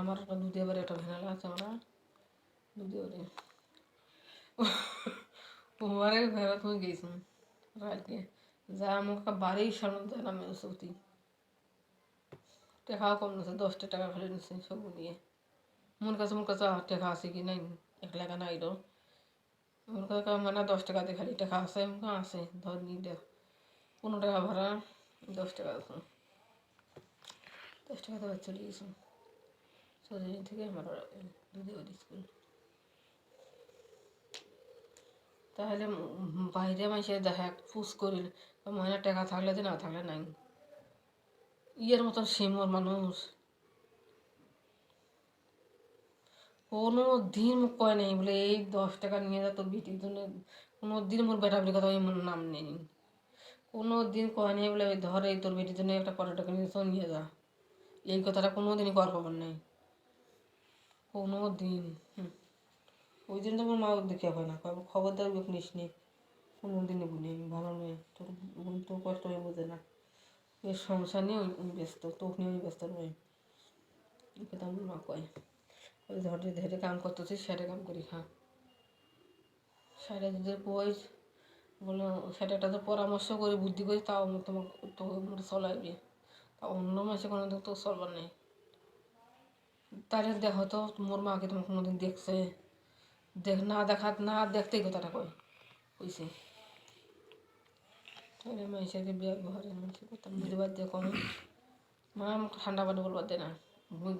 আমার দুধে এবার একটা ভেনালা আছে আমরা দুধে ওরে ওরে ভেড়া তুমি গেছি রাতকে যা আমাকে বাড়ির সামনে যায় না মেয়ে সত্যি টাকাও কম নিচ্ছে দশটা টাকা খালি নিচ্ছে সব নিয়ে মন কাছে মন কাছে টাকা আছে কি নাই এক লাখ নাই র ওর কাছে মানে দশ টাকাতে খালি টাকা আছে আছে ধর নি দেখ পনেরো টাকা ভাড়া দশ টাকা আছে দশ টাকাতে চলে গেছে থেকে আমার দুধে ওর স্কুল। তাহলে বাইরে মাসে দেখা ফুস করিল মহিলা টাকা থাকলে যে না থাকলে নাই। ইয়ের মতন সিমর মানুষ। কোনো দিন কয় নেই বলে, এই দশ টাকা নিয়ে যা তোর বিটির জন্য। কোনো দিন মোর বেটা বেটি কথা মোর নাম নেই। কোনো দিন কয় নেই বলে, ধর এই তোর বেটির জন্য একটা পনেরো টাকা নিয়ে যা। এই কথাটা কোনো দিনই খবর নেই। কোনো দিন হুম। ওই দিন তো আমার মা দেখে হয় না। খবরদার ওকে নিস নি। কোনো দিনই বলি আমি ভালো মেয়ে। তোর বোন তো কষ্ট হয়ে বোঝে না। এর সংসার নিয়ে ওই ওই ব্যস্ত তোকে নিয়ে ওই ব্যস্ত নয়। এই কথা আমার মা কয়। ওই ধরে ধরে কাম করতেছিস সেটা কাম করি খা। সেটা যদি কই বলে সেটা তো পরামর্শ করে, বুদ্ধি করি, তাও আমি তোমাকে তোকে চলাইবে। তা অন্য মাসে কোনো তো চলবার নেই তাহলে দেখো তো মোর মাকে তোমার কোনোদিন দেখছে। দেখ, না দেখা না দেখতেই কথাটা কয়, কইছে। তাহলে মাইসেকে বিয়ে ঘরে মানুষের কথা বুঝবার দিয়ে কম মা আমাকে ঠান্ডা পানি বলবার দেয় না।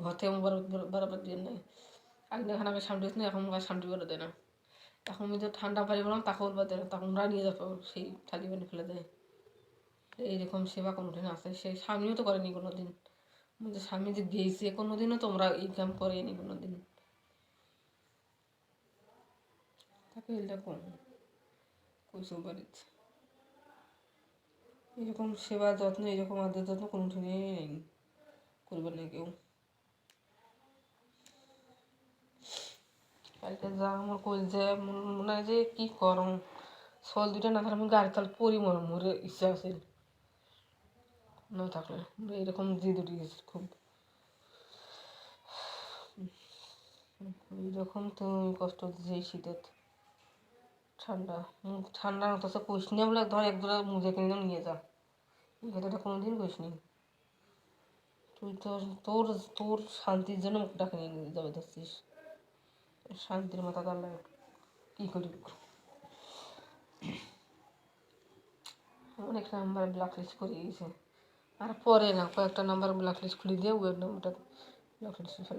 ঘর থেকে আমার বরাবর দিয়ে নাই। আগে এখানে আমি সামনে না এখন আমার সামনে বলে দেয় না। এখন আমি যে ঠান্ডা পানি বললাম, তাকে বলবার দেয় না। তখন ওরা নিয়ে যাব, সেই থালি পানি ফেলে দেয়। এইরকম সেবা কোনোদিন আছে। সেই স্বামীও তো করেনি কোনো দিন যে স্বামী যে গেছে কোনো দিনও তোমরা এই কাম করেনি কোনো দিন তাকে এরকম কইসব বাড়িতে। এরকম সেবা যত্ন, এরকম আদর যত্ন কোনো দিনই নেই করবে না কেউ। কালকে যা আমার কই যে, মনে হয় যে কি করম। সল দুটা না থাকলে আমি গাড়ি তাল পরি মরে ইচ্ছা আছে। না থাকলে এরকম জিদ উঠে গেছে খুব। এইরকম তো কষ্ট দিচ্ছে এই শীতের। ঠান্ডা ঠান্ডা অথচ কইস নি বলে ধর এক দুটা মুজে কিনে নিয়ে যা। এই কথাটা কোনোদিন কইস নি। তুই তো তোর তোর শান্তির জন্য মুখটাকে নিয়ে যাবে ধরছিস শান্তির মাথা তার লাগে কী করি অনেক নাম্বার ব্ল্যাক লিস্ট করে দিয়েছে। আর পরে না কয়েকটা নাম্বার ব্ল্যাক লিস্ট খুলে দিয়ে ওই নাম্বারটা ব্ল্যাক ফেলে